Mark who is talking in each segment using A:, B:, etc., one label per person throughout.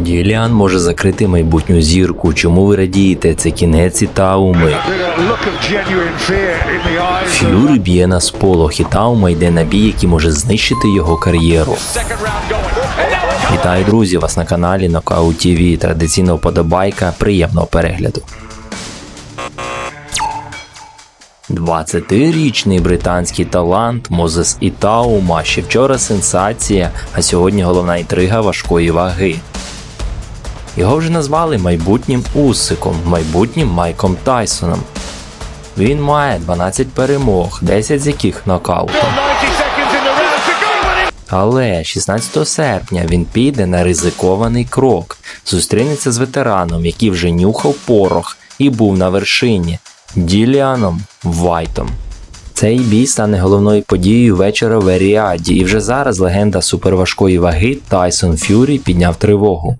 A: Діліан може закрити майбутню зірку. Чому ви радієте? Це кінець і тауми. Ф'юрі б'є на сполох, і Таума йде на бій, який може знищити його кар'єру. Вітаю, друзі! Вас на каналі Knockout TV. Традиційна вподобайка. Приємного перегляду. 20-річний британський талант Мозес Ітаума. Ще вчора сенсація, а сьогодні головна інтрига важкої ваги. Його вже назвали майбутнім Усиком, майбутнім Майком Тайсоном. Він має 12 перемог, 10 з яких нокаутом. Але 16 серпня він піде на ризикований крок, зустрінеться з ветераном, який вже нюхав порох і був на вершині Діліаном Вайтом. Цей бій стане головною подією вечора в Еріаді, і вже зараз легенда суперважкої ваги Тайсон Ф'юрі підняв тривогу.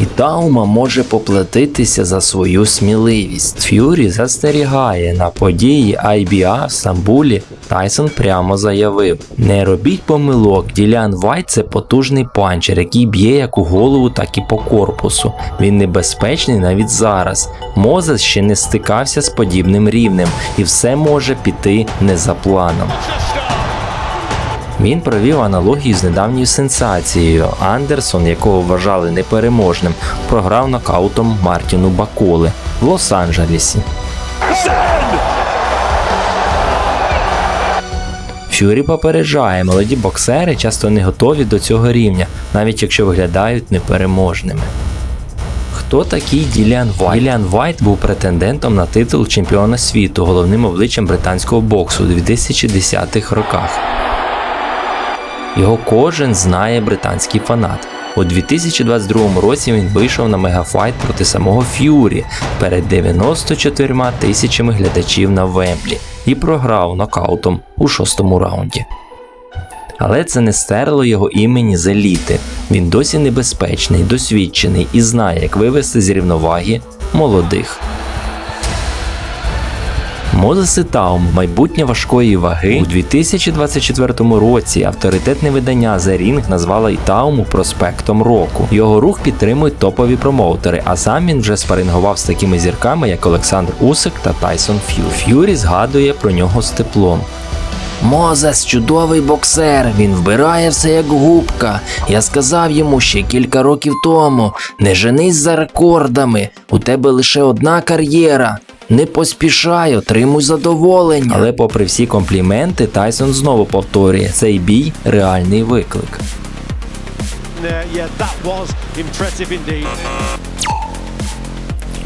A: І Таума може поплатитися за свою сміливість. Ф'юрі застерігає на події IBA в Стамбулі. Тайсон прямо заявив: не робіть помилок, Ділян Вайт це потужний панчер, який б'є як у голову, так і по корпусу. Він небезпечний навіть зараз. Мозес ще не стикався з подібним рівнем, і все може піти не за планом. Він провів аналогію з недавньою сенсацією. Андерсон, якого вважали непереможним, програв нокаутом Мартіну Баколи в Лос-Анджелесі. Фюрі попереджає, молоді боксери часто не готові до цього рівня, навіть якщо виглядають непереможними. Хто такий Діліан Вайт? Діліан Вайт був претендентом на титул чемпіона світу, головним обличчям британського боксу у 2010-х роках. Його кожен знає британський фанат. У 2022 році він вийшов на мегафайт проти самого Ф'юрі перед 94 тисячами глядачів на Вемблі і програв нокаутом у шостому раунді. Але це не стерло його імені з еліти. Він досі небезпечний, досвідчений і знає, як вивести з рівноваги молодих. Мозес Таум, майбутнє важкої ваги у 2024 році авторитетне видання The Ring назвало Ітауму проспектом року. Його рух підтримують топові промоутери, а сам він вже спарингував з такими зірками, як Олександр Усик та Тайсон Ф'ю. Ф'юрі згадує про нього з теплом. Мозес чудовий боксер, він вбирає все як губка. Я сказав йому ще кілька років тому: не женись за рекордами, у тебе лише одна кар'єра. Не поспішай, отримуй задоволення. Але попри всі компліменти, Тайсон знову повторює: цей бій реальний виклик.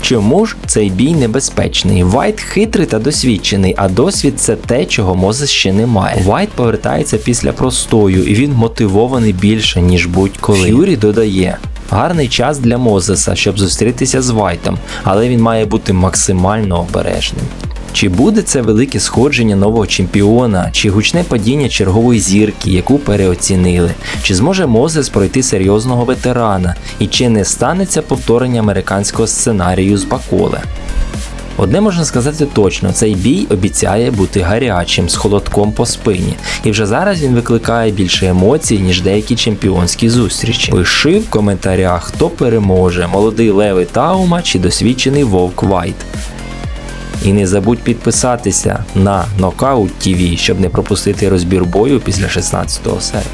A: Чому ж цей бій небезпечний? Вайт хитрий та досвідчений, а досвід це те, чого Мозес ще не має. Вайт повертається після простою, і він мотивований більше, ніж будь-коли. Ф'юрі додає. Гарний час для Мозеса, щоб зустрітися з Вайтом, але він має бути максимально обережним. Чи буде це велике сходження нового чемпіона, чи гучне падіння чергової зірки, яку переоцінили? Чи зможе Мозес пройти серйозного ветерана? І чи не станеться повторення американського сценарію з Баколе? Одне можна сказати точно, цей бій обіцяє бути гарячим з холодком по спині, і вже зараз він викликає більше емоцій, ніж деякі чемпіонські зустрічі. Пиши в коментарях, хто переможе, молодий Леви Таума чи досвідчений Вовк Вайт. І не забудь підписатися на Knockout TV, щоб не пропустити розбір бою після 16 серпня.